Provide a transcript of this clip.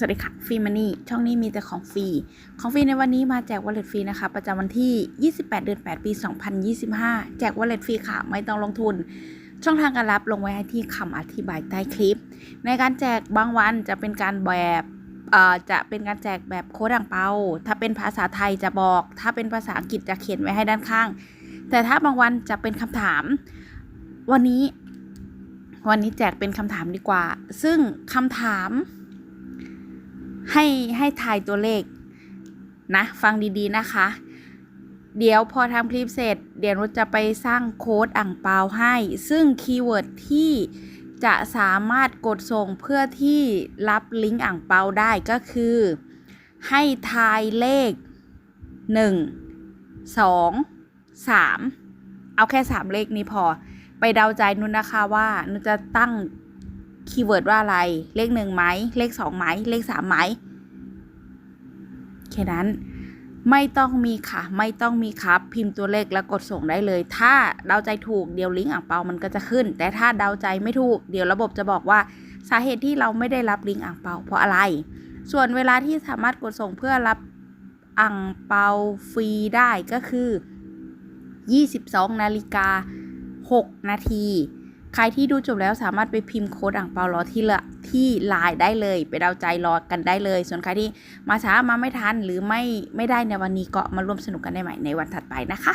สวัสดีค่ะฟรีมันนี่ช่องนี้มีแต่ของฟรี ของฟรีในวันนี้มาแจกวอลเล็ตฟรีนะคะ ประจำวันที่ 28 เดือน 8 ปี 2025 แจกวอลเล็ตฟรีค่ะ ไม่ต้องลงทุน ช่องทางการรับลงไว้ให้ที่คำอธิบายใต้คลิป ในการแจกบางวันจะเป็นการแบบเอ่อจะเป็นการแจกแบบโค้ดอ่างเปา ถ้าเป็นภาษาไทยจะบอก ถ้าเป็นภาษาอังกฤษจะเขียนไว้ให้ด้านข้าง แต่ถ้าบางวันจะเป็นคำถาม วันนี้ วันนี้แจกเป็นคำถามดีกว่า ซึ่งคำถาม ให้ให้ทายตัวเลขนะ ฟังดีๆนะคะ เดี๋ยวพอทำคลิปเสร็จ เดี๋ยวนุชจะไปสร้างโค้ดอ่างเปาให้ ซึ่งคีย์เวิร์ดที่จะสามารถกดส่งเพื่อที่รับลิงก์อ่างเปาได้ก็คือ ให้ทายเลข 1 2 3 เอาแค่ 3 เลขนี้พอ ไปเดาใจนุนนะคะว่านุนจะตั้ง คีย์เวิร์ดว่าอะไร เลขหนึ่งไหม เลขสองไหม เลขสามไหม แค่นั้น ไม่ต้องมีค่ะ ไม่ต้องมีครับ พิมพ์ตัวเลขแล้วกดส่งได้เลย ถ้าเดาใจถูกเดี๋ยวลิงก์อ่างเปามันก็จะขึ้น แต่ถ้าเดาใจไม่ถูก เดี๋ยวระบบจะบอกว่าสาเหตุที่เราไม่ได้รับลิงก์อ่างเปาเพราะอะไร ส่วนเวลาที่สามารถกดส่งเพื่อรับอ่างเปาฟรีได้ก็คือ 22 นาฬิกา 6 นาที ใครที่ดูจบแล้วสามารถไปพิมพ์โค้ดอ่างเปารอที่ละที่ไลน์ได้เลย ไปเดาใจรอกันได้เลย ส่วนใครที่มาช้ามาไม่ทันหรือไม่ไม่ได้ในวันนี้ก็มาร่วมสนุกกันได้ใหม่ในวันถัดไปนะคะ